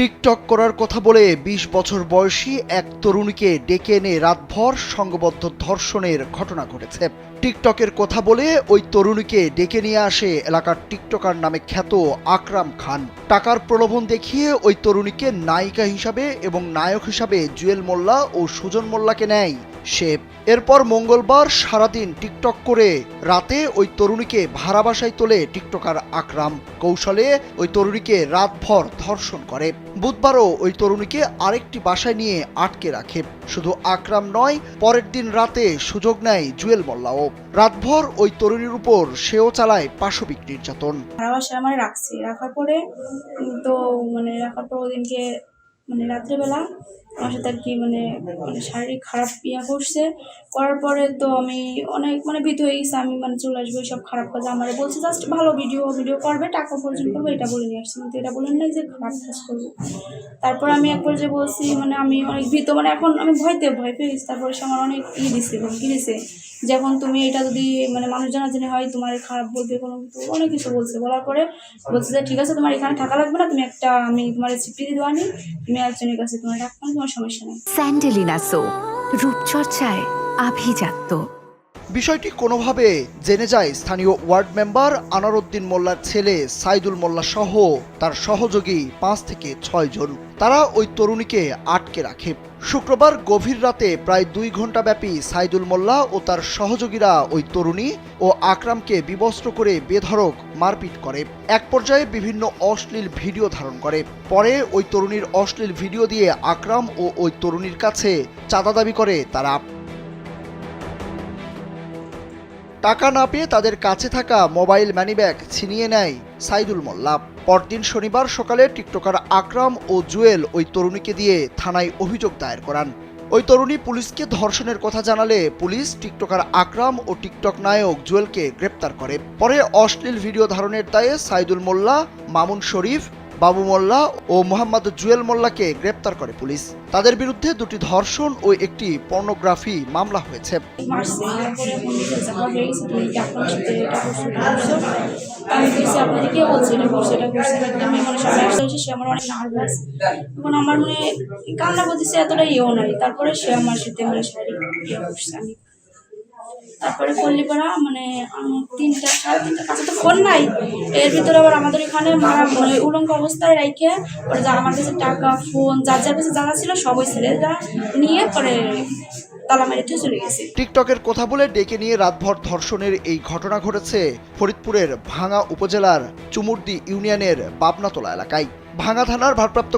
TikTok করার কথা বলে ২০ বছর বয়সী এক তরুণীকে ডেকে এনে রাতভর সংঘবদ্ধ ধর্ষণের ঘটনা ঘটেছে। টিকটকের কথা বলে ওই তরুণীকে ডেকে নিয়ে আসে এলাকার টিকটকার নামে খ্যাত আকরাম খান। টাকার প্রলোভন দেখিয়ে ওই তরুণীকে নায়িকা হিসাবে এবং নায়ক হিসাবে জুয়েল মোল্লা ও সুজন মোল্লাকে নেয় সে। এরপর মঙ্গলবার সারাদিন টিকটক করে রাতে ওই তরুণীকে ভাড়া বাসায় তোলে টিকটকার আকরাম কৌশলে ওই তরুণীকে রাতভর ধর্ষণ করে। বুধবারও ওই তরুণীকে আরেকটি বাসায় নিয়ে আটকে রাখে। শুধু আকরাম নয়, পরের দিন রাতে সুযোগ নেয় জুয়েল মোল্লাও রাতভর ওই তরুণীর উপর সেও চালায় পাশবিক নির্যাতন। ভাড়াবাসায় আমার রাখছি। রাখার পরে তো মানে রাখার পর ওদিনকে মানে রাত্রেবেলা আমার সাথে আর কি মানে মানে শারীরিক খারাপ ইয়া করছে। করার পরে তো আমি অনেক মানে ভীত হয়ে গেছি, আমি মানে চলে আসব সব খারাপ কাজ আমার বলছে। জাস্ট ভালো ভিডিও ভিডিও করবে, টাকা উপার্জন করবে, এটা বলে নিয়ে আসছি। কিন্তু এটা বলেন নাই যে খারাপ কাজ করব। তারপর আমি একবার যে বলছি মানে আমি অনেক ভীত মানে এখন আমি ভয়তে ভয় পেয়ে গেছি। তারপরে সে আমার অনেক ই দিছে কি দিছে? যখন তুমি এটা যদি মানে মানুষ জানা জেনে হয় তোমার খারাপ বলবে কোনো অনেক কিছু বলছে। বলার পরে বলছে যে ঠিক আছে, তোমার এখানে থাকা লাগবে না, তুমি একটা, আমি তোমার দিয়ে দেওয়া নি তুমি একজনের কাছে তোমার রাখব তোমার সমস্যা নেই। স্যান্ডেলিনা সো, রূপচর্চায় আভিজাত্য। বিষয়টি কোনোভাবে জেনে যায় স্থানীয় ওয়ার্ড মেম্বার আনারুদ্দিন মোল্লার ছেলে সাইদুল মোল্লা সহ তার সহযোগী পাঁচ থেকে ছয় জন। তারা ওই তরুণীকে আটকে রাখে। শুক্রবার গভীর রাতে প্রায় দুই ঘণ্টা ব্যাপী সাইদুল মোল্লা ও তার সহযোগীরা ওই তরুণী ও আকরামকে বিবস্ত্র করে বেধড়ক মারপিট করে। এক পর্যায়ে বিভিন্ন অশ্লীল ভিডিও ধারণ করে। পরে ওই তরুণীর অশ্লীল ভিডিও দিয়ে আকরাম ও ওই তরুণীর কাছে চাঁদা দাবি করে তারা। টাকা না পেয়ে তাদের কাছে থাকা মোবাইল মানিব্যাগ ছিনিয়ে নেয় সাইদুল মোল্লা। পরদিন শনিবার সকালে টিকটকার আকরাম ও জুয়েল ওই তরুণীকে দিয়ে থানায় অভিযোগ দায়ের করান। ওই তরুণী পুলিশকে ধর্ষণের কথা জানালে পুলিশ টিকটকার আকরাম ও টিকটক নায়ক জুয়েলকে গ্রেপ্তার করে। পরে অশ্লীল ভিডিও ধারণের দায়ে সাইদুল মোল্লা, মামুন শরীফ বাবু মোল্লা ও মোহাম্মদ জুয়েল মোল্লাকে গ্রেপ্তার করে পুলিশ। তাদের বিরুদ্ধে দুটি ধর্ষণ ও একটি পর্নোগ্রাফি মামলা হয়েছে। আমার কান্না করতেছে এতটা ইয়েও নাই। তারপরে সে আমার সাথে মানে শারীরিক ইয়ে করছে, আমি তারপরে পল্লীপাড়া মানে তিনটা, সাড়ে তিনটার কাছে তো ফোন নাই। এর ভিতরে আবার আমাদের এখানে মারা মানে উলঙ্গ অবস্থায় রাইখে পরে যা আমার কাছে টাকা, ফোন যার যার কাছে যারা ছিল সবাই ছেলেরা নিয়ে পরে টিকটকের কথা বলে ডেকে নিয়ে রাতভর ধর্ষণের এই ঘটনা ঘটেছে ফরিদপুরের ভাঙা উপজেলার চুমুরদি ইউনিয়নের বাবনাতলা এলাকায়। ভাঙা থানার ভারপ্রাপ্ত